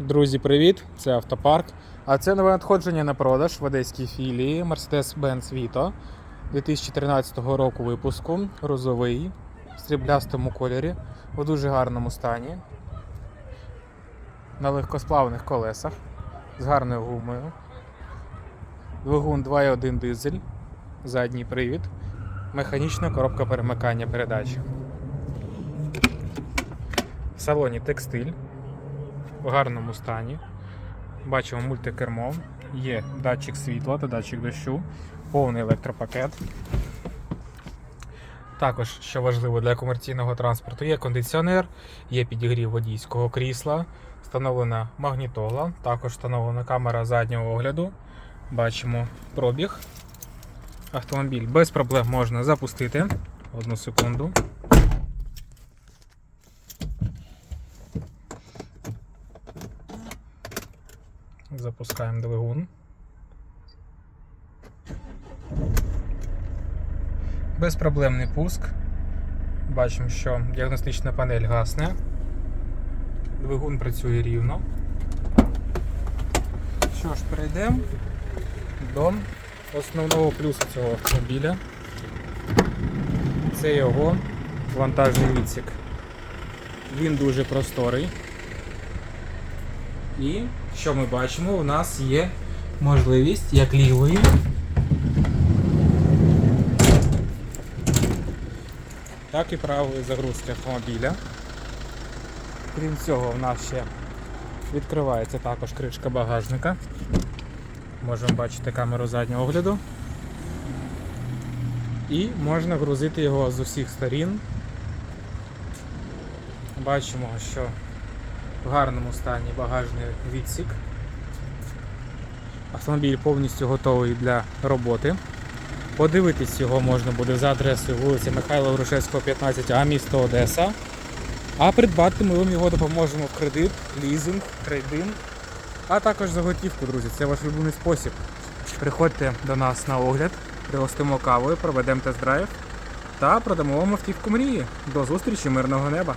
Друзі, привіт! Це автопарк. А це нове надходження на продаж в одеській філії Mercedes-Benz Vito 2013 року випуску. Розовий в сріблястому кольорі у дуже гарному стані. На легкосплавних колесах з гарною гумою. Двигун 2.1 дизель, задній привід, механічна коробка перемикання передач. В салоні текстиль в гарному стані. Бачимо мультикермо, є датчик світла та датчик дощу, повний електропакет. Також, що важливо для комерційного транспорту, є кондиціонер, є підігрів водійського крісла, встановлена магнітола, також встановлена камера заднього огляду. Бачимо пробіг. Автомобіль без проблем можна запустити. Одну секунду. Запускаємо двигун. Безпроблемний пуск. Бачимо, що діагностична панель гасне. Двигун працює рівно. Що ж, перейдемо до основного плюсу цього автомобіля. Це його вантажний відсік. Він дуже просторий. І що ми бачимо, у нас є можливість як лівої, так і правої загрузки автомобіля. Крім цього, в нас ще відкривається також кришка багажника. Можемо бачити камеру заднього огляду. І можна грузити його з усіх сторін. Бачимо, що в гарному стані багажний відсік. Автомобіль повністю готовий для роботи. Подивитись його можна буде за адресою вулиця Михайла Грушевського, 15, а місто Одеса. А придбати ми вам його допоможемо в кредит, лізинг, трейдин, а також за готівку, друзі. Це ваш улюблений спосіб. Приходьте до нас на огляд, пригостимо кавою, проведемо тест-драйв та продамо вам автівку мрії. До зустрічі, мирного неба!